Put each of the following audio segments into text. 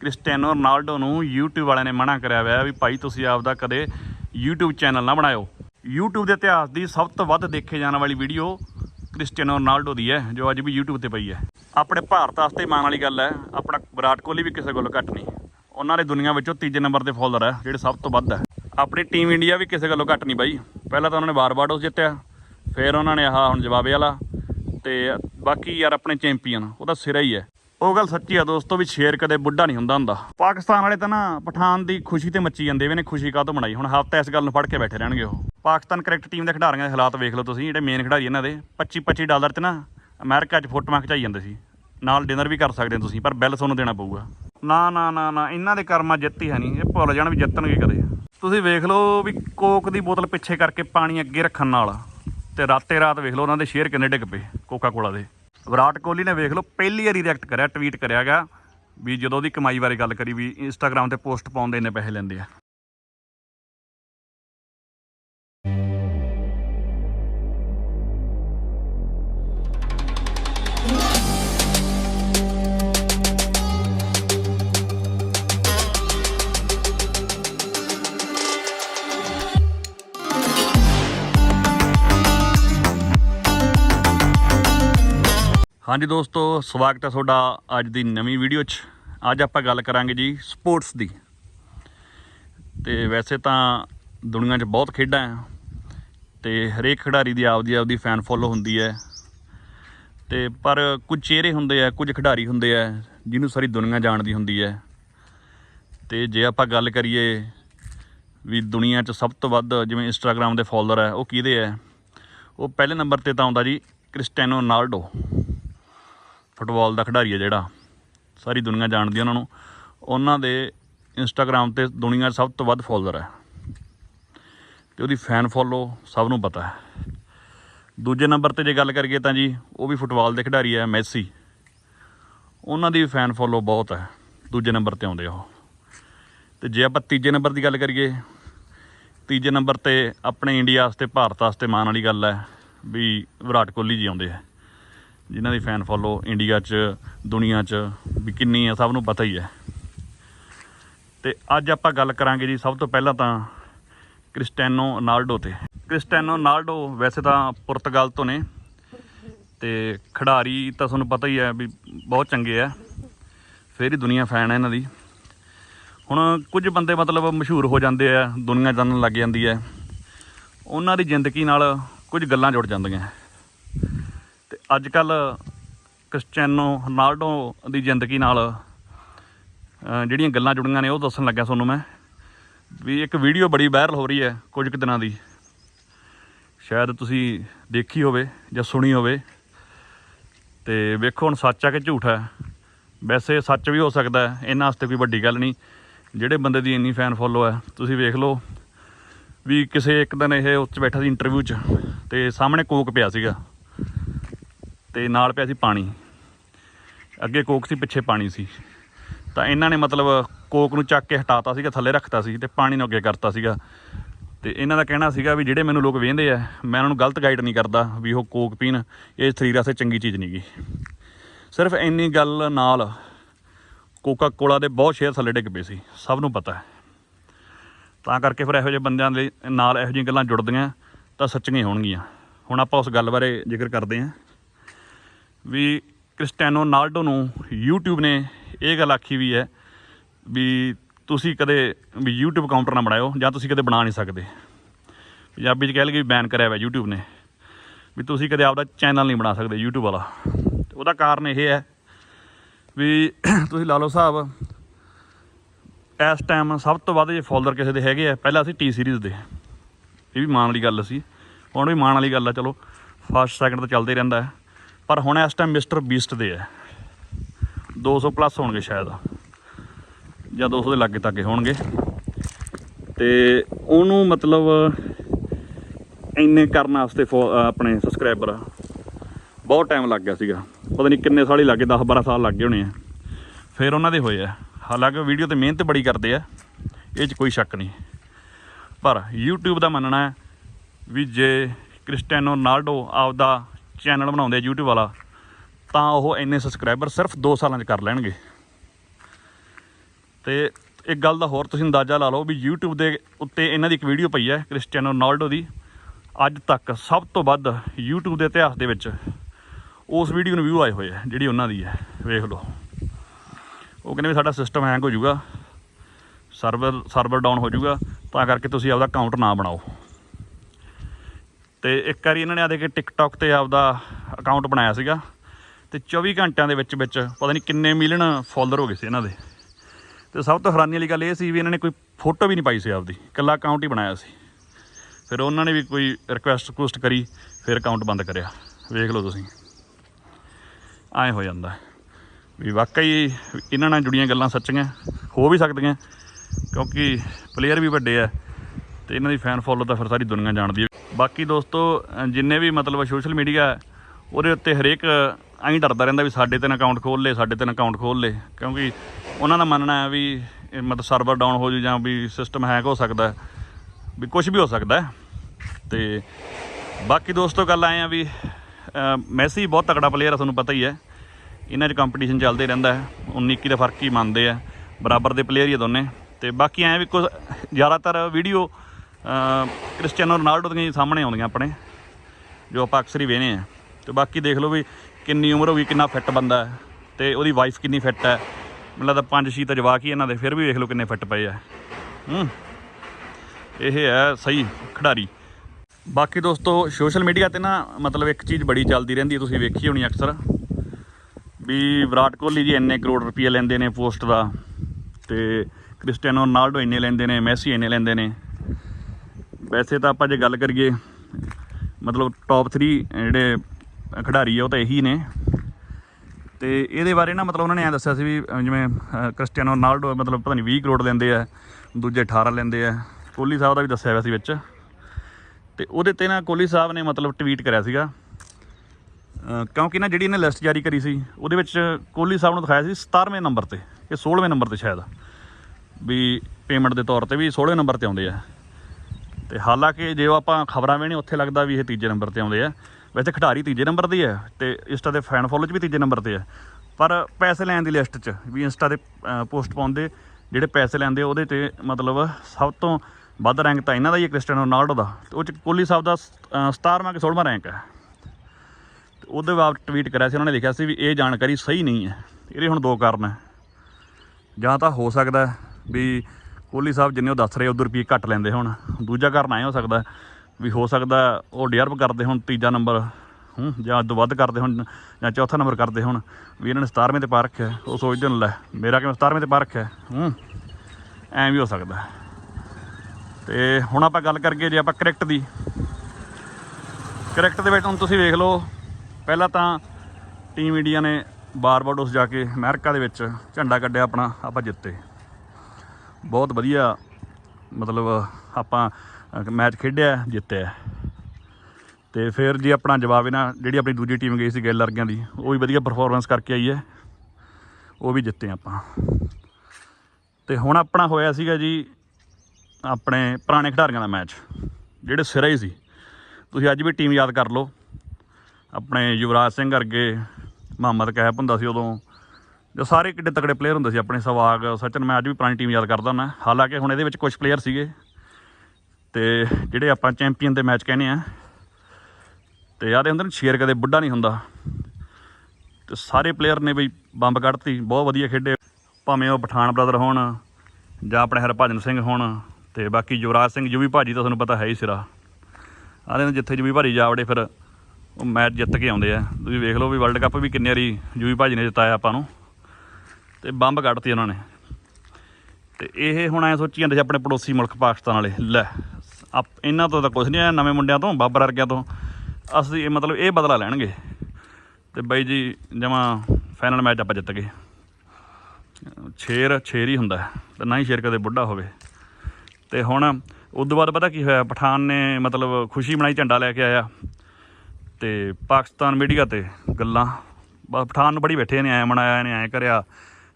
Cristiano Ronaldo ਨੂੰ YouTube ਵਾਲਿਆਂ ਨੇ ਮਨਾ ਕਰਿਆ ਹੋਇਆ ਵੀ ਭਾਈ ਤੁਸੀਂ ਆਪਦਾ ਕਦੇ YouTube ਚੈਨਲ ਨਾ ਬਣਾਇਓ। YouTube ਦੇ ਇਤਿਹਾਸ ਦੀ ਸਭ ਤੋਂ ਵੱਧ ਦੇਖੇ ਜਾਣ ਵਾਲੀ ਵੀਡੀਓ ਕ੍ਰਿਸਟੀਆਨੋ ਰੋਨਾਲਡੋ ਦੀ ਹੈ, ਜੋ ਅੱਜ ਵੀ YouTube ਤੇ ਪਈ ਹੈ। ਆਪਣੇ ਭਾਰਤ ਵਾਸਤੇ ਮਾਣ ਵਾਲੀ ਗੱਲ ਹੈ, ਆਪਣਾ ਵਿਰਾਟ ਕੋਹਲੀ ਵੀ ਕਿਸੇ ਕੋਲੋਂ ਘੱਟ ਨਹੀਂ। ਉਹਨਾਂ ਦੇ ਦੁਨੀਆ ਵਿੱਚੋਂ ਤੀਜੇ ਨੰਬਰ 'ਤੇ ਫੋਲੋਅਰ ਹੈ, ਜਿਹੜੇ ਸਭ ਤੋਂ ਵੱਧ ਹੈ। ਆਪਣੀ ਟੀਮ ਇੰਡੀਆ ਵੀ ਕਿਸੇ ਕੋਲੋਂ ਘੱਟ ਨਹੀਂ ਬਾਈ। ਪਹਿਲਾਂ ਤਾਂ ਉਹਨਾਂ ਨੇ ਬਾਰਬਾਡੋਸ ਜਿੱਤਿਆ, ਫਿਰ ਉਹਨਾਂ ਨੇ ਆਹ ਹੁਣ ਜਵਾਬੇ ਵਾਲਾ, ਤੇ ਬਾਕੀ ਯਾਰ ਆਪਣੇ ਚੈਂਪੀਅਨ ਉਹਦਾ ਸਿਰਾ ਹੀ ਹੈ। ਉਹ ਗੱਲ ਸੱਚੀ ਆ ਦੋਸਤੋ ਵੀ ਸ਼ੇਰ ਕਦੇ ਬੁੱਢਾ ਨਹੀਂ ਹੁੰਦਾ ਹੁੰਦਾ। ਪਾਕਿਸਤਾਨ ਵਾਲੇ ਤਾਂ ਨਾ ਪਠਾਨ ਦੀ ਖੁਸ਼ੀ ਤੇ ਮੱਚੀ ਜਾਂਦੇ ਵੇ ਨੇ ਖੁਸ਼ੀ ਕਾਹ ਤੋਂ ਬਣਾਈ ਹੁਣ ਹਫਤਾ ਇਸ ਗੱਲ ਨੂੰ ਫੜ ਕੇ ਬੈਠੇ ਰਹਿਣਗੇ ਉਹ। ਪਾਕਿਸਤਾਨ ਕ੍ਰਿਕਟ ਟੀਮ ਦੇ ਖਿਡਾਰੀਆਂ ਦੇ ਹਾਲਾਤ ਵੇਖ ਲਓ ਤੁਸੀਂ, ਜਿਹੜੇ ਮੇਨ ਖਿਡਾਰੀ ਇਹਨਾਂ ਦੇ 25 25 ਡਾਲਰ ਤੇ ਨਾ ਅਮਰੀਕਾ 'ਚ ਫੋਟੋਆਂ ਖਿਚਾਈ ਜਾਂਦੇ ਸੀ। ਨਾਲ ਡਿਨਰ ਵੀ ਕਰ ਸਕਦੇ ਹੋ ਤੁਸੀਂ, ਪਰ ਬਿੱਲ ਤੁਹਾਨੂੰ ਦੇਣਾ ਪਊਗਾ। ਨਾ ਨਾ ਨਾ ਨਾ, ਇਹਨਾਂ ਦੇ ਕਰਮਾ ਜਿੱਤੀ ਹੈ ਨਹੀਂ, ਇਹ ਭੁੱਲ ਜਾਣ ਵੀ ਜਿੱਤਣਗੇ ਕਦੇ। ਤੁਸੀਂ ਵੇਖ ਲਓ ਵੀ ਕੋਕ ਦੀ ਬੋਤਲ ਪਿੱਛੇ ਕਰਕੇ ਪਾਣੀ ਅੱਗੇ ਰੱਖਣ ਨਾਲ ਤੇ ਰਾਤੇ ਰਾਤ ਵੇਖ ਲਓ ਉਹਨਾਂ ਦੇ ਸ਼ੇਅਰ ਕਿੰਨੇ ਡਿੱਗ ਪਏ ਕੋਕਾ ਕੋਲਾ ਦੇ। ਵਿਰਾਟ ਕੋਹਲੀ ਨੇ ਵੇਖ ਲਓ, ਪਹਿਲੀ ਵਾਰੀ ਰਿਐਕਟ ਕਰਿਆ ਟਵੀਟ ਕਰਿਆ ਗਿਆ ਵੀ ਜਦੋਂ ਉਹਦੀ ਕਮਾਈ ਬਾਰੇ ਗੱਲ ਕਰੀ ਵੀ ਇੰਸਟਾਗ੍ਰam ਤੇ ਪੋਸਟ ਪਾਉਂਦੇ ਇੰਨੇ ਪੈਸੇ ਲੈਂਦੇ ਆ। ਹਾਂਜੀ ਦੋਸਤੋ, ਸਵਾਗਤ ਹੈ ਤੁਹਾਡਾ ਅੱਜ ਦੀ ਨਵੀਂ ਵੀਡੀਓ 'ਚ। ਅੱਜ ਆਪਾਂ ਗੱਲ ਕਰਾਂਗੇ ਜੀ ਸਪੋਰਟਸ ਦੀ। ਤੇ ਵੈਸੇ ਤਾਂ ਦੁਨੀਆ 'ਚ ਬਹੁਤ ਖੇਡਾਂ ਆ ਤੇ ਹਰੇਕ ਖਿਡਾਰੀ ਦੀ ਆਪਦੀ ਆਪਦੀ ਫੈਨ ਫੋਲੋ ਹੁੰਦੀ ਹੈ। ਤੇ ਪਰ ਕੁਝ ਚਿਹਰੇ ਹੁੰਦੇ ਆ, ਕੁਝ ਖਿਡਾਰੀ ਹੁੰਦੇ ਆ, ਜਿਹਨੂੰ ਸਾਰੀ ਦੁਨੀਆ ਜਾਣਦੀ ਹੁੰਦੀ ਹੈ। ਤੇ ਜੇ ਆਪਾਂ ਗੱਲ ਕਰੀਏ ਵੀ ਦੁਨੀਆ 'ਚ ਸਭ ਤੋਂ ਵੱਧ ਜਿਵੇਂ ਇੰਸਟਾਗ੍ਰam ਦੇ ਫੋਲੋਅਰ ਹੈ, ਉਹ ਕਿਹਦੇ ਹੈ? ਉਹ ਪਹਿਲੇ ਨੰਬਰ ਤੇ ਤਾਂ ਆਉਂਦਾ ਜੀ ਕ੍ਰਿਸਟੀਆਨੋ ਰੋਨਾਲਡੋ। ਫੁੱਟਬਾਲ ਦਾ ਖਿਡਾਰੀ ਹੈ ਜਿਹੜਾ, ਸਾਰੀ ਦੁਨੀਆ ਜਾਣਦੀ ਉਹਨਾਂ ਨੂੰ। ਉਹਨਾਂ ਦੇ ਇੰਸਟਾਗ੍ਰam ਤੇ ਦੁਨੀਆ ਸਭ ਤੋਂ ਵੱਧ ਫੋਲੋਅਰ ਹੈ ਤੇ ਉਹਦੀ ਫੈਨ ਫੋਲੋ ਸਭ ਨੂੰ ਪਤਾ ਹੈ। ਦੂਜੇ ਨੰਬਰ ਤੇ ਜੇ ਗੱਲ ਕਰੀਏ ਤਾਂ ਜੀ, ਉਹ ਵੀ ਫੁੱਟਬਾਲ ਦੇ ਖਿਡਾਰੀ ਹੈ ਮੈਸੀ। ਉਹਨਾਂ ਦੀ ਵੀ ਫੈਨ ਫੋਲੋ ਬਹੁਤ ਹੈ, ਦੂਜੇ ਨੰਬਰ ਤੇ ਆਉਂਦੇ ਆ ਉਹ। ਤੇ ਜੇ ਆਪਾਂ ਤੀਜੇ ਨੰਬਰ ਦੀ ਗੱਲ ਕਰੀਏ, ਤੀਜੇ ਨੰਬਰ ਤੇ ਆਪਣੇ ਇੰਡੀਆ ਵਾਸਤੇ, ਭਾਰਤ ਵਾਸਤੇ ਮਾਣ ਵਾਲੀ ਗੱਲ ਹੈ, ਵੀ ਵਿਰਾਟ ਕੋਹਲੀ ਜੀ ਆਉਂਦੇ ਆ। ਜਿਨ੍ਹਾਂ ਦੀ ਫੈਨ ਫੋਲੋ ਇੰਡੀਆ 'ਚ, ਦੁਨੀਆ 'ਚ ਵੀ ਕਿੰਨੀ ਆ, ਸਭ ਨੂੰ ਪਤਾ ਹੀ ਹੈ। ਤੇ ਅੱਜ ਆਪਾਂ ਗੱਲ ਕਰਾਂਗੇ ਜੀ ਸਭ ਤੋਂ ਪਹਿਲਾਂ ਤਾਂ ਕ੍ਰਿਸਟੀਆਨੋ ਰੋਨਾਲਡੋ ਤੇ। ਕ੍ਰਿਸਟੀਆਨੋ ਰੋਨਾਲਡੋ ਵੈਸੇ ਤਾਂ ਪੁਰਤਗਾਲ ਤੋਂ ਨੇ ਤੇ ਖਿਡਾਰੀ ਤਾਂ ਤੁਹਾਨੂੰ ਪਤਾ ਹੀ ਹੈ ਵੀ ਬਹੁਤ ਚੰਗੇ ਆ। ਫੇਰ ਹੀ ਦੁਨੀਆ ਫੈਨ ਹੈ ਇਹਨਾਂ ਦੀ। ਹੁਣ ਕੁਝ ਬੰਦੇ ਮਤਲਬ ਮਸ਼ਹੂਰ ਹੋ ਜਾਂਦੇ ਆ, ਦੁਨੀਆ ਜਾਣਨ ਲੱਗ ਜਾਂਦੀ ਹੈ। ਉਹਨਾਂ ਦੀ ਜ਼ਿੰਦਗੀ ਨਾਲ ਕੁਝ ਗੱਲਾਂ ਜੁੜ ਜਾਂਦੀਆਂ। ਤੇ ਅੱਜ ਕੱਲ ਕ੍ਰਿਸਚੀਆਨੋ ਰੋਨਾਲਡੋ ਦੀ ਜ਼ਿੰਦਗੀ ਨਾਲ ਜਿਹੜੀਆਂ ਗੱਲਾਂ ਜੁੜੀਆਂ ਨੇ ਉਹ ਦੱਸਣ ਲੱਗਾ ਤੁਹਾਨੂੰ ਮੈਂ, ਵੀ ਇੱਕ ਵੀਡੀਓ ਬੜੀ ਵਾਇਰਲ ਹੋ ਰਹੀ ਹੈ ਕੁਝ ਕੁ ਦਿਨਾਂ ਦੀ। ਸ਼ਾਇਦ ਤੁਸੀਂ ਦੇਖੀ ਹੋਵੇ ਜਾਂ ਸੁਣੀ ਹੋਵੇ। ਤੇ ਵੇਖੋ ਹੁਣ ਸੱਚ ਆ ਕਿ ਝੂਠ ਹੈ ਵੈਸੇ ਸੱਚ ਵੀ ਹੋ ਸਕਦਾ ਹੈ, ਇਹਨਾਂ ਵਾਸਤੇ ਕੋਈ ਵੱਡੀ ਗੱਲ ਨਹੀਂ। ਜਿਹੜੇ ਬੰਦੇ ਦੀ ਇੰਨੀ ਫੈਨ ਫੋਲੋ ਹੈ, ਤੁਸੀਂ ਵੇਖ ਲਓ ਵੀ ਕਿਸੇ ਇੱਕ ਦਿਨ ਇਹ ਉੱਚ ਬੈਠਾ ਸੀ ਇੰਟਰਵਿਊ 'ਚ, ਤੇ ਸਾਹਮਣੇ ਕੋਕ ਪਿਆ ਸੀਗਾ। ਤੇ ਨਾਲ ਪਿਆ ਸੀ ਪਾਣੀ। ਅੱਗੇ ਕੋਕ ਸੀ, ਪਿੱਛੇ ਪਾਣੀ ਸੀ। ਤਾਂ ਇਹਨਾਂ ਨੇ ਮਤਲਬ ਕੋਕ ਨੂੰ ਚੱਕ ਕੇ ਹਟਾਤਾ ਸੀਗਾ, ਥੱਲੇ ਰੱਖਤਾ ਸੀ ਤੇ ਪਾਣੀ ਨੂੰ ਅੱਗੇ ਕਰਤਾ ਸੀਗਾ। ਤੇ ਇਹਨਾਂ ਦਾ ਕਹਿਣਾ ਸੀਗਾ ਵੀ ਜਿਹੜੇ ਮੈਨੂੰ ਲੋਕ ਵੇਂਦੇ ਆ, ਮੈਂ ਉਹਨਾਂ ਨੂੰ ਗਲਤ ਗਾਈਡ ਨਹੀਂ ਕਰਦਾ ਵੀ ਉਹ ਕੋਕ ਪੀਣ, ਇਹ ਸਰੀਰ ਵਾਸਤੇ ਚੰਗੀ ਚੀਜ਼ ਨਹੀਂਗੀ ਸਿਰਫ ਇੰਨੀ ਗੱਲ ਨਾਲ ਕੋਕਾ ਕੋਲਾ ਦੇ ਬਹੁਤ ਸ਼ੇਅਰ ਥੱਲੇ ਡਿੱਗ ਪਏ ਸੀ, ਸਭ ਨੂੰ ਪਤਾ ਹੈ। ਤਾਂ ਕਰਕੇ ਫਿਰ ਇਹੋ ਜਿਹੇ ਬੰਦਿਆਂ ਦੇ ਨਾਲ ਇਹੋ ਜਿਹੀਆਂ ਗੱਲਾਂ ਜੁੜਦੀਆਂ ਤਾਂ ਸੱਚੀਆਂ ਹੋਣਗੀਆਂ। ਹੁਣ ਆਪਾਂ ਉਸ ਗੱਲ ਬਾਰੇ ਜ਼ਿਕਰ ਕਰਦੇ ਹਾਂ। ਵੀ ਕ੍ਰਿਸਟੀਆਨੋ ਰੋਨਾਲਡੋ ਨੂੰ YouTube ਨੇ ਇਹ ਗੱਲ ਆਖੀ ਵੀ ਹੈ ਵੀ ਤੁਸੀਂ ਕਦੇ ਵੀ YouTube ਕਾਊਂਟਰ ਨਾ ਬਣਾਇਓ ਜਾਂ ਤੁਸੀਂ ਕਦੇ ਬਣਾ ਨਹੀਂ ਸਕਦੇ। ਪੰਜਾਬੀ 'ਚ ਕਹਿ ਲਈਏ ਵੀ ਬੈਨ ਕਰਿਆ ਹੋਇਆ YouTube ਨੇ। ਵੀ ਤੁਸੀਂ ਕਦੇ ਆਪਦਾ ਚੈਨਲ ਨਹੀਂ ਬਣਾ ਸਕਦੇ YouTube ਵਾਲਾ। ਉਹਦਾ ਕਾਰਨ ਇਹ ਹੈ ਵੀ ਤੁਸੀਂ ਲਾ ਲਓ ਹਿਸਾਬ, ਇਸ ਟਾਈਮ ਸਭ ਤੋਂ ਵੱਧ ਜੇ ਫੋਲੋਅਰ ਕਿਸੇ ਦੇ ਹੈਗੇ ਆ, ਪਹਿਲਾਂ ਅਸੀਂ ਟੀ ਸੀਰੀਜ਼ ਦੇ। ਇਹ ਵੀ ਮਾਣ ਵਾਲੀ ਗੱਲ ਸੀ। ਹੁਣ ਵੀ ਮਾਣ ਵਾਲੀ ਗੱਲ ਆ, ਚਲੋ ਫਸਟ ਸੈਕਿੰਡ ਤਾਂ ਚੱਲਦੇ ਹੀ ਰਹਿੰਦਾ ਹੈ। ਪਰ ਹੁਣ ਇਸ ਟਾਈਮ ਮਿਸਟਰ ਬੀਸਟ ਦੇ ਆ। 200 ਪਲੱਸ ਹੋਣਗੇ ਸ਼ਾਇਦ। ਜਾਂ 200 ਦੇ ਲਾਗੇ ਤਾਗੇ ਹੋਣਗੇ। ਤੇ ਉਹਨੂੰ ਮਤਲਬ ਇੰਨੇ ਕਰਨ ਵਾਸਤੇ ਫੋ- ਆਪਣੇ ਸਬਸਕ੍ਰਾਈਬਰ ਬਹੁਤ ਟਾਈਮ ਲੱਗ ਗਿਆ ਸੀਗਾ। ਪਤਾ ਨਹੀਂ ਕਿੰਨੇ ਸਾਲ ਹੀ ਲੱਗੇ 10 12 ਸਾਲ ਲੱਗ ਗਏ ਹੋਣੇ ਆ। ਫਿਰ ਉਹਨਾਂ ਦੇ ਹੋਏ ਆ। ਹਾਲਾਂਕਿ ਵੀਡੀਓ ਤੇ ਮਿਹਨਤ ਬੜੀ ਕਰਦੇ ਆ। ਇਹ 'ਚ ਕੋਈ ਸ਼ੱਕ ਨਹੀਂ। ਪਰ YouTube ਦਾ ਮੰਨਣਾ ਹੈ ਵੀ ਜੇ ਕ੍ਰਿਸਟੀਆਨੋ ਰੋਨਾਲਡੋ ਆਪਦਾ ਚੈਨਲ ਬਣਾਉਂਦੇ ਆ YouTube ਵਾਲਾ, ਤਾਂ ਉਹ ਇੰਨੇ ਸਬਸਕ੍ਰਾਈਬਰ ਸਿਰਫ 2 ਸਾਲਾਂ 'ਚ ਕਰ ਲੈਣਗੇ। ਤੇ ਇੱਕ ਗੱਲ ਦਾ ਹੋਰ ਤੁਸੀਂ ਅੰਦਾਜ਼ਾ ਲਾ ਲਓ ਵੀ YouTube ਦੇ ਉੱਤੇ ਇਹਨਾਂ ਦੀ ਇੱਕ ਵੀਡੀਓ ਪਈ ਹੈ ਕ੍ਰਿਸਟੀਆਨੋ ਰੋਨਾਲਡੋ ਦੀ। ਅੱਜ ਤੱਕ ਸਭ ਤੋਂ ਵੱਧ YouTube ਦੇ ਇਤਿਹਾਸ ਦੇ ਵਿੱਚ ਉਸ ਵੀਡੀਓ ਨੂੰ ਵਿਊ ਆਏ ਹੋਏ ਆ, ਜਿਹੜੀ ਉਹਨਾਂ ਦੀ ਹੈ, ਵੇਖ ਲਓ। ਉਹ ਕਹਿੰਦੇ ਵੀ ਸਾਡਾ ਸਿਸਟਮ ਹੈਂਗ ਹੋ ਜਾਊਗਾ ਸਰਵਰ ਸਰਵਰ ਡਾਊਨ ਹੋ ਜਾਊਗਾ, ਤਾਂ ਕਰਕੇ ਤੁਸੀਂ ਆਪਦਾ ਅਕਾਊਂਟ ਨਾ ਬਣਾਓ। ਤੇ ਇੱਕ ਵਾਰੀ ਇਹਨਾਂ ਨੇ ਆਦੇ ਕਿ ਟਿਕਟੌਕ ਤੇ ਆਪਦਾ ਅਕਾਊਂਟ ਬਣਾਇਆ ਸੀਗਾ ਤੇ 24 ਘੰਟਿਆਂ ਦੇ ਵਿੱਚ ਵਿੱਚ ਪਤਾ ਨਹੀਂ ਕਿੰਨੇ ਮਿਲੀਅਨ ਫਾਲੋਅਰ ਹੋ ਗਏ ਸੀ ਇਹਨਾਂ ਦੇ। ਤੇ ਸਭ ਤੋਂ ਹੈਰਾਨੀ ਵਾਲੀ ਗੱਲ ਇਹ ਸੀ ਵੀ ਇਹਨਾਂ ਨੇ ਕੋਈ ਫੋਟੋ ਵੀ ਨਹੀਂ ਪਾਈ ਸੀ ਆਪਦੀ, ਇਕੱਲਾ ਅਕਾਊਂਟ ਹੀ ਬਣਾਇਆ ਸੀ। ਫਿਰ ਉਹਨਾਂ ਨੇ ਵੀ ਕੋਈ ਰਿਕੁਐਸਟ ਰਿਕੁਐਸਟ ਕਰੀ, ਫਿਰ ਅਕਾਊਂਟ ਬੰਦ ਕਰਿਆ। ਵੇਖ ਲਓ ਤੁਸੀਂ। ਐਂ ਹੋ ਜਾਂਦਾ। ਵੀ ਵਾਕਈ ਇਹਨਾਂ ਨਾਲ ਜੁੜੀਆਂ ਗੱਲਾਂ ਸੱਚੀਆਂ ਹੋ ਵੀ ਸਕਦੀਆਂ, ਕਿਉਂਕਿ ਪਲੇਅਰ ਵੀ ਵੱਡੇ ਆ। ਤੇ ਇਹਨਾਂ ਦੀ ਫੈਨ ਫੋਲੋ ਤਾਂ ਫਿਰ ਸਾਰੀ ਦੁਨੀਆ ਜਾਣਦੀ ਹੈ। ਬਾਕੀ ਦੋਸਤੋ ਜਿੰਨੇ ਵੀ ਮਤਲਬ ਸੋਸ਼ਲ ਮੀਡੀਆ ਉਹਦੇ ਉੱਤੇ ਹਰੇਕ ਐਂ ਡਰਦਾ ਰਹਿੰਦਾ ਵੀ ਸਾਡੇ ਤੇ ਅਕਾਊਂਟ ਖੋਲ ਲੇ, ਸਾਡੇ ਤੇ ਅਕਾਊਂਟ ਖੋਲ ਲੇ। ਕਿਉਂਕਿ ਉਹਨਾਂ ਦਾ ਮੰਨਣਾ ਹੈ ਵੀ ਇਹ ਮਤਲਬ ਸਰਵਰ ਡਾਊਨ ਹੋ ਜੂ ਜਾਂ ਵੀ ਸਿਸਟਮ ਹੈਕ ਹੋ ਸਕਦਾ ਵੀ ਕੁਝ ਵੀ ਹੋ ਸਕਦਾ ਹੈ। ਤੇ ਬਾਕੀ ਦੋਸਤੋ ਗੱਲ ਆਏ ਆ ਵੀ ਮੈਸੀ ਬਹੁਤ ਤਕੜਾ ਪਲੇਅਰ ਆ, ਤੁਹਾਨੂੰ ਪਤਾ ਹੀ ਹੈ। ਇਹਨਾਂ 'ਚ ਕੰਪੀਟੀਸ਼ਨ ਚੱਲਦੇ ਰਹਿੰਦਾ ਹੈ। 19 21 ਦਾ ਫ਼ਰਕ ਹੀ ਮੰਨਦੇ ਆ। ਬਰਾਬਰ ਦੇ ਪਲੇਅਰ ਹੀ ਆ ਦੋਨੇ। ਤੇ ਬਾਕੀ ਐ ਵੀ ਕੁਝ ਜ਼ਿਆਦਾਤਰ ਵੀਡੀਓ ਕ੍ਰਿਸਚੀਆਨੋ ਰੋਨਾਲਡੋ ਦੀਆਂ ਸਾਹਮਣੇ ਆਉਂਦੀਆਂ ਆਪਣੇ, ਜੋ ਆਪਾਂ ਅਕਸਰ ਹੀ ਵੇਖਦੇ ਆ। ਤੇ ਬਾਕੀ ਦੇਖ ਲਓ ਵੀ ਕਿੰਨੀ ਉਮਰ ਹੋ ਗਈ, ਕਿੰਨਾ ਫਿੱਟ ਬੰਦਾ ਹੈ ਤੇ ਉਹਦੀ ਵਾਈਫ ਕਿੰਨੀ ਫਿੱਟ ਹੈ। ਮੈਨੂੰ ਲੱਗਦਾ ਪੰਜ ਛੇ ਤਾਂ ਜਵਾਕ ਹੀ ਇਹਨਾਂ ਦੇ, ਫਿਰ ਵੀ ਵੇਖ ਲਓ ਕਿੰਨੇ ਫਿੱਟ ਪਏ ਆ। ਹੂੰ, ਇਹ ਹੈ ਸਹੀ ਖਿਡਾਰੀ। ਬਾਕੀ ਦੋਸਤੋ ਸੋਸ਼ਲ ਮੀਡੀਆ ਤੇ ਨਾ ਮਤਲਬ ਇੱਕ ਚੀਜ਼ ਬੜੀ ਚੱਲਦੀ ਰਹਿੰਦੀ ਹੈ, ਤੁਸੀਂ ਵੇਖੀ ਹੋਣੀ ਅਕਸਰ। ਵੀ ਵਿਰਾਟ ਕੋਹਲੀ ਜੀ ਇੰਨੇ ਕਰੋੜ ਰੁਪਏ ਲੈਂਦੇ ਨੇ ਪੋਸਟ ਦਾ ਤੇ ਕ੍ਰਿਸਟੀਆਨੋ ਰੋਨਾਲਡੋ ਇੰਨੇ ਲੈਂਦੇ ਨੇ, ਮੈਸੀ ਇੰਨੇ ਲੈਂਦੇ ਨੇ। ਵੈਸੇ ਤਾਂ ਆਪਾਂ ਜੇ ਗੱਲ ਕਰੀਏ, ਮਤਲਬ ਟੌਪ 3 ਜਿਹੜੇ ਖਿਡਾਰੀ ਆ ਉਹ ਤਾਂ ਇਹੀ ਨੇ। ਤੇ ਇਹਦੇ ਬਾਰੇ ਨਾ ਮਤਲਬ ਉਹਨਾਂ ਨੇ ਐ ਦੱਸਿਆ ਸੀ ਵੀ ਜਿਵੇਂ ਕ੍ਰਿਸਟੀਆਨੋ ਰੋਨਾਲਡੋ ਮਤਲਬ ਪਤਾ ਨਹੀਂ 20 ਕਰੋੜ ਲੈਂਦੇ ਆ, ਦੂਜੇ 18 ਲੈਂਦੇ ਆ, ਕੋਹਲੀ ਸਾਹਿਬ ਦਾ ਵੀ ਦੱਸਿਆ ਹੋਇਆ ਸੀ ਵਿੱਚ। ਤੇ ਉਹਦੇ ਤੇ ਨਾ ਕੋਹਲੀ ਸਾਹਿਬ ਨੇ ਮਤਲਬ ਟਵੀਟ ਕਰਿਆ ਸੀਗਾ। ਕਿਉਂਕਿ ਨਾ ਜਿਹੜੀ ਇਹਨੇ ਲਿਸਟ ਜਾਰੀ ਕਰੀ ਸੀ, ਉਹਦੇ ਵਿੱਚ ਕੋਹਲੀ ਸਾਹਿਬ ਨੂੰ ਦਿਖਾਇਆ ਸੀ 17ਵੇਂ ਨੰਬਰ ਤੇ ਇਹ 16ਵੇਂ ਨੰਬਰ ਤੇ ਸ਼ਾਇਦ। ਵੀ ਪੇਮੈਂਟ ਦੇ ਤੌਰ ਤੇ ਵੀ 16ਵੇਂ ਨੰਬਰ ਤੇ ਆਉਂਦੇ ਆ। ਤੇ ਹਾਲਾਂਕਿ ਜੇ ਆਪਾਂ ਖਬਰਾਂ ਵੇਣੇ ਉੱਥੇ ਲੱਗਦਾ ਵੀ ਇਹ ਤੀਜੇ ਨੰਬਰ ਤੇ ਆਉਂਦੇ ਆ। ਵੈਸੇ ਖਿਡਾਰੀ ਤੀਜੇ ਨੰਬਰ ਤੇ ਹੈ ਤੇ ਇੰਸਟਾ ਦੇ ਫੈਨ ਫੋਲੋ 'ਚ ਵੀ ਤੀਜੇ ਨੰਬਰ ਤੇ ਹੈ ਪਰ ਪੈਸੇ ਲੈਣ ਦੀ ਲਿਸਟ 'ਚ ਵੀ ਇੰਸਟਾ 'ਤੇ ਪੋਸਟ ਪਾਉਂਦੇ, ਜਿਹੜੇ ਪੈਸੇ ਲੈਂਦੇ, ਉਹਦੇ ਤੇ ਮਤਲਬ ਸਭ ਤੋਂ ਵੱਧ ਰੈਂਕ ਤਾਂ ਇਹਨਾਂ ਦਾ ਹੀ ਹੈ ਕ੍ਰਿਸਟੀਆਨੋ ਰੋਨਾਲਡੋ ਦਾ। ਤੇ ਉਹ 'ਚ ਕੋਹਲੀ ਸਾਹਿਬ ਦਾ 17ਵਾਂ ਕਿ 16ਵਾਂ ਰੈਂਕ ਹੈ ਤੇ ਉਹਦੇ ਬਾਅਦ ਟਵੀਟ ਕਰਿਆ ਸੀ, ਉਹਨਾਂ ਨੇ ਲਿਖਿਆ ਸੀ ਵੀ ਇਹ ਜਾਣਕਾਰੀ ਸਹੀ ਨਹੀਂ ਹੈ। ਇਹਦੇ ਹੁਣ ਦੋ ਕਾਰਨ ਹੈ ਜਾਂ ਤਾਂ ਹੋ ਸਕਦਾ ਵੀ ਕੋਹਲੀ ਸਾਹਿਬ ਜਿੰਨੇ ਉਹ ਦੱਸ ਰਹੇ ਉਦੋਂ ਰੁਪਏ ਘੱਟ ਲੈਂਦੇ ਹੁਣ। ਦੂਜਾ ਕਾਰਨ ਐ ਹੋ ਸਕਦਾ ਵੀ ਹੋ ਸਕਦਾ ਉਹ ਡਿਜ਼ਰਵ ਕਰਦੇ ਹੁਣ ਤੀਜਾ ਨੰਬਰ, ਹੂੰ, ਜਾਂ ਤੋਂ ਵੱਧ ਕਰਦੇ ਹੁਣ, ਜਾਂ ਚੌਥਾ ਨੰਬਰ ਕਰਦੇ ਹੁਣ, ਵੀ ਇਹਨਾਂ ਨੇ 17ਵੇਂ ਤੇ ਪਾ ਰੱਖਿਆ ਉਹ ਸੋਚਦੇ ਹੁਣ ਲੈ, ਮੇਰਾ ਕਿਵੇਂ 17ਵੇਂ ਤੇ ਪਾ ਰੱਖਿਆ ਹੂੰ? ਐਂ ਵੀ ਹੋ ਸਕਦਾ ਹੈ। ਤੇ ਹੁਣ ਆਪਾਂ ਗੱਲ ਕਰੀਏ ਜੇ ਆਪਾਂ ਕ੍ਰਿਕਟ ਦੀ। ਕ੍ਰਿਕਟ ਦੇ ਵਿੱਚ ਹੁਣ ਤੁਸੀਂ ਵੇਖ ਲਓ, ਪਹਿਲਾਂ ਤਾਂ ਟੀਮ ਇੰਡੀਆ ਨੇ ਬਾਰਬਾਡੋਸ ਜਾ ਕੇ ਅਮਰੀਕਾ ਦੇ ਵਿੱਚ ਝੰਡਾ ਕੱਢਿਆ ਆਪਣਾ, ਆਪਾਂ ਜਿੱਤੇ। ਬਹੁਤ ਵਧੀਆ, ਮਤਲਬ ਆਪਾਂ ਮੈਚ ਖੇਡਿਆ, ਜਿੱਤਿਆ। ਤੇ ਫਿਰ ਜੀ ਆਪਣਾ ਜਵਾਬ ਇਹਨਾਂ, ਜਿਹੜੀ ਆਪਣੀ ਦੂਜੀ ਟੀਮ ਗਈ ਸੀ ਗਿੱਲ ਅਰਗਿਆਂ ਦੀ, ਉਹ ਵੀ ਵਧੀਆ ਪਰਫਾਰਮੈਂਸ ਕਰਕੇ ਆਈ ਹੈ। ਉਹ ਵੀ ਜਿੱਤੇ ਆਪਾਂ। ਤੇ ਹੁਣ ਆਪਣਾ ਹੋਇਆ ਸੀਗਾ ਜੀ ਆਪਣੇ ਪੁਰਾਣੇ ਖਿਡਾਰੀਆਂ ਦਾ ਮੈਚ, ਜਿਹੜੇ ਸਿਰੇ ਹੀ ਸੀ। ਤੁਸੀਂ ਅੱਜ ਵੀ ਟੀਮ ਯਾਦ ਕਰ ਲਓ। ਆਪਣੇ ਯੁਵਰਾਜ ਸਿੰਘ ਵਰਗੇ, ਮੁਹੰਮਦ ਕਹਿਬ ਹੁੰਦਾ ਸੀ ਉਦੋਂ। ਜੋ ਸਾਰੇ ਕਿੱਡੇ ਤਕੜੇ ਪਲੇਅਰ ਹੁੰਦੇ ਸੀ ਆਪਣੇ ਸਵਾਗ, ਸਚਨ, ਮੈਂ ਅੱਜ ਵੀ ਪੁਰਾਣੀ ਟੀਮ ਯਾਦ ਕਰਦਾ ਹੁੰਦਾ। ਹਾਲਾਂਕਿ ਹੁਣ ਇਹਦੇ ਵਿੱਚ ਕੁਝ ਪਲੇਅਰ ਸੀਗੇ। ਤੇ ਜਿਹੜੇ ਆਪਾਂ ਚੈਂਪੀਅਨ ਦੇ ਮੈਚ ਕਹਿੰਦੇ ਆ, ਤੇ ਯਾਦ ਹੁੰਦੇ ਨੇ, ਸ਼ੇਰ ਕਦੇ ਬੁੱਢਾ ਨਹੀਂ ਹੁੰਦਾ। ਤੇ ਸਾਰੇ ਪਲੇਅਰ ਨੇ ਬਈ ਬੰਬ ਕੱਢਤੀ, ਬਹੁਤ ਵਧੀਆ ਖੇਡੇ। ਭਾਵੇਂ ਉਹ ਪਠਾਨ ਬ੍ਰਦਰ ਹੋਣ, ਜਾਂ ਆਪਣੇ ਹਰਭਜਨ ਸਿੰਘ ਹੋਣ, ਤੇ ਬਾਕੀ ਯੁਵਰਾਜ ਸਿੰਘ ਯੂਵੀ ਭਾਜੀ ਤਾਂ ਤੁਹਾਨੂੰ ਪਤਾ ਹੈ ਹੀ ਸਿਰਾ। ਆਦੇ ਨੇ ਜਿੱਥੇ ਯੂਵੀ ਭਾਜੀ ਜਾ ਵੜੇ ਫਿਰ ਉਹ ਮੈਚ ਜਿੱਤ ਕੇ ਆਉਂਦੇ ਆ। ਤੁਸੀਂ ਵੇਖ ਲਓ ਵੀ ਵਰਲਡ ਕੱਪ ਵੀ ਕਿੰਨੇ ਵਾਰੀ ਯੂਵੀ ਭਾਜੀ ਨੇ ਜਿਤਾਇਆ ਆਪਾਂ ਨੂੰ। ਤੇ ਬੰਬ ਕੱਢਤੀ ਉਹਨਾਂ ਨੇ। ਤੇ ਇਹ ਹੁਣ ਐ ਸੋਚੀ ਜਾਂਦੇ ਸੀ ਆਪਣੇ ਪੜੋਸੀ ਮੁਲਕ ਪਾਕਿਸਤਾਨ ਵਾਲੇ ਲੈ ਆਪ ਇਹਨਾਂ ਤੋਂ ਤਾਂ ਕੁਝ ਨਹੀਂ ਆਇਆ ਨਵੇਂ ਮੁੰਡਿਆਂ ਤੋਂ ਬਾਬਰ ਵਰਗਿਆਂ ਤੋਂ। ਅਸੀਂ ਇਹ ਮਤਲਬ ਇਹ ਬਦਲਾ ਲੈਣਗੇ। ਤੇ ਬਾਈ ਜੀ ਜਮਾ ਫਾਈਨਲ ਮੈਚ ਆਪਾਂ ਜਿੱਤ ਗਏ। ਸ਼ੇਰ ਸ਼ੇਰ ਹੀ ਹੁੰਦਾ ਹੈ, ਤੇ ਨਾ ਹੀ ਸ਼ੇਰ ਕਦੇ ਬੁੱਢਾ ਹੋਵੇ। ਤੇ ਹੁਣ ਉਦੋਂ ਬਾਅਦ ਪਤਾ ਕੀ ਹੋਇਆ ਪਠਾਨ ਨੇ ਮਤਲਬ ਖੁਸ਼ੀ ਮਨਾਈ ਝੰਡਾ ਲੈ ਕੇ ਆਇਆ। ਤੇ ਪਾਕਿਸਤਾਨ ਮੀਡੀਆ ਤੇ ਗੱਲਾਂ ਬਸ ਪਠਾਨ ਨੂੰ ਬੜੀ ਬੈਠੇ ਨੇ ਐ ਮਨਾਇਆ ਇਹਨੇ ਐ ਕਰਿਆ।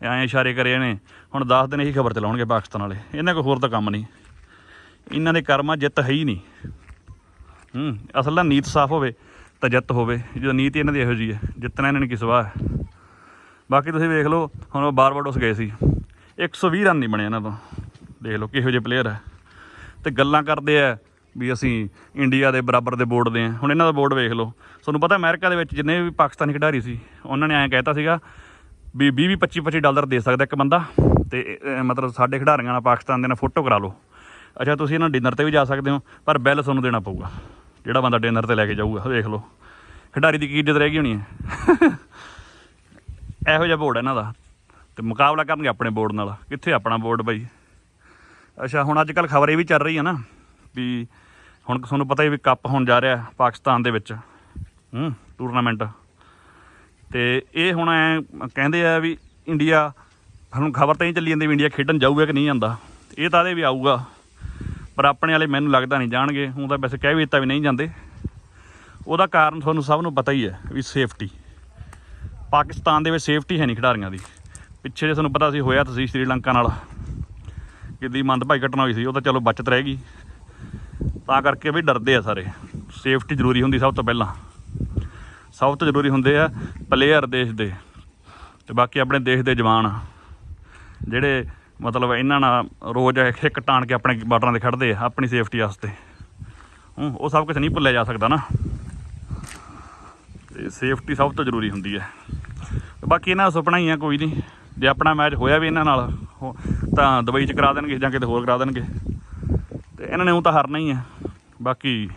ਐਂ ਇਸ਼ਾਰੇ ਕਰੇ ਨੇ ਹੁਣ 10 ਦਿਨ ਇਹੀ ਖਬਰ ਚਲਾਉਣਗੇ ਪਾਕਿਸਤਾਨ ਵਾਲੇ। ਇਹਨਾਂ ਕੋਈ ਹੋਰ ਤਾਂ ਕੰਮ ਨਹੀਂ। ਇਹਨਾਂ ਦੇ ਕਰਮਾਂ ਜਿੱਤ ਹੈ ਹੀ ਨਹੀਂ। ਹੂੰ, ਅਸਲ ਤਾਂ ਨੀਤ ਸਾਫ਼ ਹੋਵੇ ਤਾਂ ਜਿੱਤ ਹੋਵੇ। ਜਦੋਂ ਨੀਤ ਇਹਨਾਂ ਦੀ ਇਹੋ ਜੀ ਹੈ, ਜਿੱਤਣਾ ਇਹਨਾਂ ਨੇ ਕੀ ਸਵਾਹ ਹੈ। ਬਾਕੀ ਤੁਸੀਂ ਵੇਖ ਲਓ, ਹੁਣ ਉਹ ਬਾਰਬਾਡੋਸ ਗਏ ਸੀ। 120 ਰਨ ਨਹੀਂ ਬਣੇ ਇਹਨਾਂ ਤੋਂ। ਦੇਖ ਲਓ ਕਿਹੋ ਜਿਹੇ ਪਲੇਅਰ ਹੈ। ਤੇ ਗੱਲਾਂ ਕਰਦੇ ਆ ਵੀ ਅਸੀਂ ਇੰਡੀਆ ਦੇ ਬਰਾਬਰ ਦੇ ਬੋਰਡ ਦੇ ਆ। ਹੁਣ ਇਹਨਾਂ ਦਾ ਬੋਰਡ ਵੇਖ ਲਓ। ਤੁਹਾਨੂੰ ਪਤਾ ਅਮਰੀਕਾ ਦੇ ਵਿੱਚ ਜਿੰਨੇ ਵੀ ਪਾਕਿਸਤਾਨੀ ਖਿਡਾਰੀ ਸੀ, ਉਹਨਾਂ ਨੇ ਐਂ ਕਹਿਤਾ ਸੀਗਾ ਵੀ 20 20 25 25 ਡਾਲਰ ਦੇ ਸਕਦਾ ਇੱਕ ਬੰਦਾ ਤੇ ਮਤਲਬ ਸਾਡੇ ਖਿਡਾਰੀਆਂ ਨਾਲ ਪਾਕਿਸਤਾਨ ਦੇ ਨਾਲ ਫੋਟੋ ਕਰਾ ਲਓ। ਅੱਛਾ, ਤੁਸੀਂ ਇਹਨਾਂ ਡਿਨਰ ਤੇ ਵੀ ਜਾ ਸਕਦੇ ਹੋ, ਪਰ ਬਿੱਲ ਤੁਹਾਨੂੰ ਦੇਣਾ ਪਊਗਾ। ਜਿਹੜਾ ਬੰਦਾ ਡਿਨਰ ਤੇ ਲੈ ਕੇ ਜਾਊਗਾ, ਦੇਖ ਲਓ। ਖਿਡਾਰੀ ਦੀ ਕੀ ਇੱਜ਼ਤ ਰਹਿ ਗਈ ਹੋਣੀ ਹੈ? ਇਹੋ ਜਿਹਾ ਬੋਰਡ ਹੈ ਇਹਨਾਂ ਦਾ। ਤੇ ਮੁਕਾਬਲਾ ਕਰਨਗੇ ਆਪਣੇ ਬੋਰਡ ਨਾਲ। ਕਿੱਥੇ ਆਪਣਾ ਬੋਰਡ ਬਾਈ? ਅੱਛਾ, ਹੁਣ ਅੱਜ ਕੱਲ ਖਬਰ ਇਹ ਵੀ ਚੱਲ ਰਹੀ ਹੈ ਨਾ ਵੀ ਹੁਣ ਤੁਹਾਨੂੰ ਪਤਾ ਹੀ ਵੀ ਕੱਪ ਹੋਣ ਜਾ ਰਿਹਾ ਪਾਕਿਸਤਾਨ ਦੇ ਵਿੱਚ। ਹੂੰ, ਟੂਰਨਾਮੈਂਟ। ਤੇ ਇਹ ਹੁਣ ਐ ਕਹਿੰਦੇ ਆ ਵੀ ਇੰਡੀਆ, ਹੁਣ ਖਬਰ ਤਾਂ ਹੀ ਚੱਲੀ ਜਾਂਦੀ ਵੀ ਇੰਡੀਆ ਖੇਡਣ ਜਾਊਗਾ ਕਿ ਨਹੀਂ ਜਾਂਦਾ। ਇਹ ਤਾਂ ਇਹਦੇ ਵੀ ਆਊਗਾ, ਪਰ ਆਪਣੇ ਵਾਲੇ ਮੈਨੂੰ ਲੱਗਦਾ ਨਹੀਂ ਜਾਣਗੇ। ਹੁਣ ਤਾਂ ਵੈਸੇ ਕਹਿ ਵੀ ਦਿੱਤਾ ਵੀ ਨਹੀਂ ਜਾਂਦੇ। ਉਹਦਾ ਕਾਰਨ ਤੁਹਾਨੂੰ ਸਭ ਨੂੰ ਪਤਾ ਹੀ ਹੈ ਵੀ ਸੇਫਟੀ ਪਾਕਿਸਤਾਨ ਦੇ ਵਿੱਚ ਸੇਫਟੀ ਹੈ ਨਹੀਂ ਖਿਡਾਰੀਆਂ ਦੀ। ਪਿੱਛੇ ਜੇ ਤੁਹਾਨੂੰ ਪਤਾ ਸੀ ਹੋਇਆ ਤੁਸੀਂ ਸ਼੍ਰੀਲੰਕਾ ਨਾਲ। ਕਿੱਦੀ ਮੰਦਭਾਈ ਘਟਨਾ ਹੋਈ ਸੀ, ਉਹ ਤਾਂ ਚਲੋ ਬਚਤ ਰਹਿ ਗਈ। ਤਾਂ ਕਰਕੇ ਵੀ ਡਰਦੇ ਆ ਸਾਰੇ। ਸੇਫਟੀ ਜ਼ਰੂਰੀ ਹੁੰਦੀ ਸਭ ਤੋਂ ਪਹਿਲਾਂ। ਸਭ ਤੋਂ ਜ਼ਰੂਰੀ ਹੁੰਦੇ ਆ ਪਲੇਅਰ ਦੇਸ਼ ਦੇ ਤੇ ਬਾਕੀ ਆਪਣੇ ਦੇਸ਼ ਦੇ ਜਵਾਨ ਜਿਹੜੇ ਮਤਲਬ ਇਹਨਾਂ ਨਾਲ ਰੋਜ਼ ਇੱਕ ਇੱਕ ਟਾਣ ਕੇ ਆਪਣੇ ਬਾਰਡਰਾਂ ਤੇ ਖੜਦੇ ਆ, ਆਪਣੀ ਸੇਫਟੀ ਵਾਸਤੇ। ਉਹ ਸਭ ਕੁਝ ਨਹੀਂ ਭੁੱਲਿਆ ਜਾ ਸਕਦਾ ਨਾ। ਤੇ ਸੇਫਟੀ ਸਭ ਤੋਂ ਜ਼ਰੂਰੀ ਹੁੰਦੀ ਹੈ ਬਾਕੀ ਇਹਨਾਂ ਦਾ ਸੁਪਨਾ ਹੀ ਆ, ਕੋਈ ਨਹੀਂ। ਜੇ ਆਪਣਾ ਮੈਚ ਹੋਇਆ ਵੀ ਇਹਨਾਂ ਨਾਲ, ਹੋ- ਤਾਂ ਦੁਬਈ ਚ ਕਰਾ ਦੇਣਗੇ ਜਾਂ ਕਿਤੇ ਹੋਰ ਕਰਾ ਦੇਣਗੇ। ਤੇ ਇਹਨਾਂ ਨੇ ਉਹ ਤਾਂ ਹਾਰਨਾ ਹੀ ਹੈ ਬਾਕੀ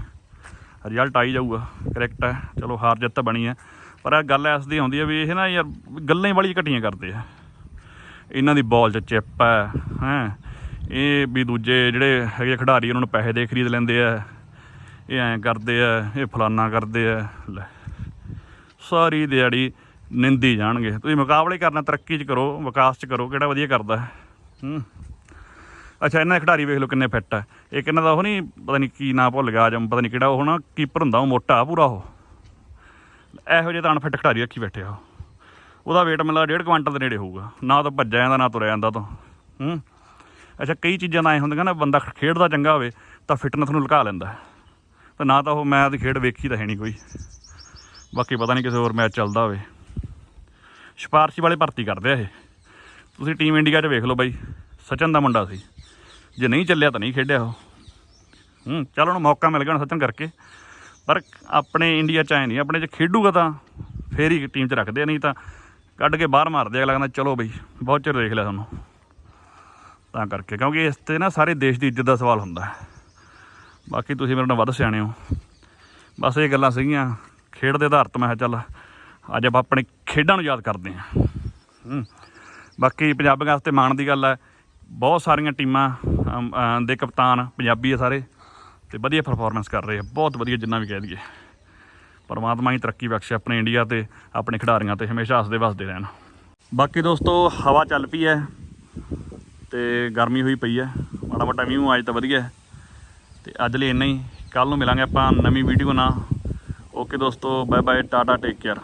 ਰਿਜ਼ਲਟ ਆਈ ਜਾਊਗਾ ਕਰੈਕਟ ਹੈ, ਚਲੋ ਹਾਰ ਜਿੱਤ ਬਣੀ ਹੈ। ਪਰ ਇਹ ਗੱਲ ਐਸ ਦੀ ਆਉਂਦੀ ਹੈ ਵੀ ਇਹ ਨਾ ਯਾਰ ਗੱਲਾਂ ਹੀ ਬੜੀ ਘਟੀਆਂ ਕਰਦੇ ਆ। ਇਹਨਾਂ ਦੀ ਬਾਲ 'ਚ ਚਿੱਪ ਹੈ ਹੈ। ਇਹ ਵੀ ਦੂਜੇ ਜਿਹੜੇ ਹੈਗੇ ਖਿਡਾਰੀ, ਉਹਨਾਂ ਨੂੰ ਪੈਸੇ ਦੇ ਖਰੀਦ ਲੈਂਦੇ ਆ। ਇਹ ਐਂ ਕਰਦੇ ਆ, ਇਹ ਫਲਾਨਾ ਕਰਦੇ ਆ। ਲੈ, ਸਾਰੀ ਦਿਹਾੜੀ ਨਿੰਦੀ ਜਾਣਗੇ। ਤੁਸੀਂ ਮੁਕਾਬਲੇ ਕਰਨਾ, ਤਰੱਕੀ 'ਚ ਕਰੋ, ਵਿਕਾਸ 'ਚ ਕਰੋ, ਕਿਹੜਾ ਵਧੀਆ ਕਰਦਾ। ਹੂੰ। ਅੱਛਾ, ਇਹਨਾਂ ਦੇ ਖਿਡਾਰੀ ਵੇਖ ਲਓ ਕਿੰਨੇ ਫਿੱਟ ਹੈ ਇੱਕ ਇਹਨਾਂ ਦਾ ਉਹ ਨਹੀਂ ਪਤਾ ਨਹੀਂ ਕੀ ਨਾਂ ਭੁੱਲ ਗਿਆ ਜਮ ਪਤਾ ਨਹੀਂ ਕਿਹੜਾ ਉਹ ਨਾ ਕੀਪਰ ਹੁੰਦਾ ਉਹ ਮੋਟਾ, ਪੂਰਾ ਉਹ। ਇਹੋ ਜਿਹੇ ਤਾਂ ਅਨਫਿੱਟ ਖਿਡਾਰੀ ਰੱਖੀ ਬੈਠੇ ਆ ਉਹ। ਉਹਦਾ weight ਮੈਨੂੰ ਡੇਢ 1.5 ਕੁਆਂਟਲ ਦੇ ਨੇੜੇ ਹੋਊਗਾ। ਨਾ ਤਾਂ ਭੱਜਿਆ ਜਾਂਦਾ, ਨਾ ਤੁਰਿਆ ਜਾਂਦਾ ਤੋਂ। ਹੂੰ? ਅੱਛਾ, ਕਈ ਚੀਜ਼ਾਂ ਤਾਂ ਐ ਹੁੰਦੀਆਂ ਨਾ, ਬੰਦਾ ਖੇਡਦਾ ਚੰਗਾ ਹੋਵੇ, ਤਾਂ ਫਿਟਨੈਸ ਨੂੰ ਲੁਕਾ ਲੈਂਦਾ। ਹੈ। ਨਾ ਤਾਂ ਉਹ ਮੈਂ ਦੀ ਖੇਡ ਵੇਖੀ ਤਾਂ ਹੈ ਨਹੀਂ ਕੋਈ। ਬਾਕੀ ਪਤਾ ਨਹੀਂ ਕਿਸੇ ਹੋਰ ਮੈਚ ਚੱਲਦਾ ਹੋਵੇ। ਸਿਫਾਰਸ਼ੀ ਵਾਲੇ ਭਰਤੀ ਕਰਦੇ ਆ ਇਹ। ਤੁਸੀਂ ਟੀਮ ਇੰਡੀਆ 'ਚ ਵੇਖ ਲਓ ਬਾਈ। ਸਚਨ ਦਾ ਮੁੰਡਾ ਸੀ। ਜੇ ਨਹੀਂ ਚੱਲਿਆ ਤਾਂ ਨਹੀਂ ਖੇਡਿਆ ਉਹ। ਹੂੰ, ਚੱਲ ਉਹਨੂੰ ਮੌਕਾ ਮਿਲ ਗਿਆ ਹੁਣ ਸਚਨ ਕਰਕੇ। ਪਰ ਆਪਣੇ ਇੰਡੀਆ 'ਚ ਆਏ ਨਹੀਂ, ਆਪਣੇ 'ਚ ਖੇਡੂਗਾ ਤਾਂ ਫੇਰ ਹੀ ਟੀਮ 'ਚ ਰੱਖਦੇ ਨਹੀਂ ਤਾਂ ਕੱਢ ਕੇ ਬਾਹਰ ਮਾਰਦੇ ਅਗਲਾ ਕਹਿੰਦਾ ਚਲੋ ਬਈ, ਬਹੁਤ ਚਿਰ ਦੇਖ ਲਿਆ ਤੁਹਾਨੂੰ। ਤਾਂ ਕਰਕੇ, ਕਿਉਂਕਿ ਇਸ ਤੇ ਨਾ ਸਾਰੇ ਦੇਸ਼ ਦੀ ਇੱਜ਼ਤ ਦਾ ਸਵਾਲ ਹੁੰਦਾ ਬਾਕੀ ਤੁਸੀਂ ਮੇਰੇ ਨਾਲ ਵੱਧ ਸਿਆਣੇ ਹੋ। ਬਸ ਇਹ ਗੱਲਾਂ ਸੀਗੀਆਂ, ਖੇਡ ਦੇ ਆਧਾਰ ਤੇ ਮੈਂ ਕਿਹਾ ਚੱਲ ਅੱਜ ਆਪਾਂ ਆਪਣੇ ਖੇਡਾਂ ਨੂੰ ਯਾਦ ਕਰਦੇ ਹਾਂ, ਬਾਕੀ ਪੰਜਾਬੀਆਂ ਵਾਸਤੇ ਮਾਣ ਦੀ ਗੱਲ ਹੈ, ਬਹੁਤ ਸਾਰੀਆਂ ਟੀਮਾਂ ਦੇ ਕਪਤਾਨ ਪੰਜਾਬੀ ਆ ਸਾਰੇ ਤੇ ਵਧੀਆ ਪਰਫਾਰਮੈਂਸ ਕਰ ਰਹੇ ਆ, ਬਹੁਤ ਵਧੀਆ ਜਿੰਨਾ ਵੀ ਕਹਿ ਦਈਏ। ਪਰਮਾਤਮਾ ਹੀ ਤਰੱਕੀ ਬਖਸ਼ੇ ਆਪਣੇ ਇੰਡੀਆ ਤੇ ਆਪਣੇ ਖਿਡਾਰੀਆਂ ਤੇ, ਹਮੇਸ਼ਾ ਹੱਸਦੇ ਵਸਦੇ ਰਹਿਣ। ਬਾਕੀ ਦੋਸਤੋ, ਹਵਾ ਚੱਲ ਪਈ ਹੈ ਤੇ ਗਰਮੀ ਹੋਈ ਪਈ ਹੈ ਮਾੜਾ ਮੋਟਾ ਮੀਂਹ ਅੱਜ ਤਾਂ ਵਧੀਆ ਹੈ ਤੇ ਅੱਜ ਲਈ ਇੰਨਾ ਹੀ ਕੱਲ ਨੂੰ ਮਿਲਾਂਗੇ ਆਪਾਂ ਨਵੀਂ ਵੀਡੀਓ ਨਾਲ। ਓਕੇ ਦੋਸਤੋ bye bye tata, take care.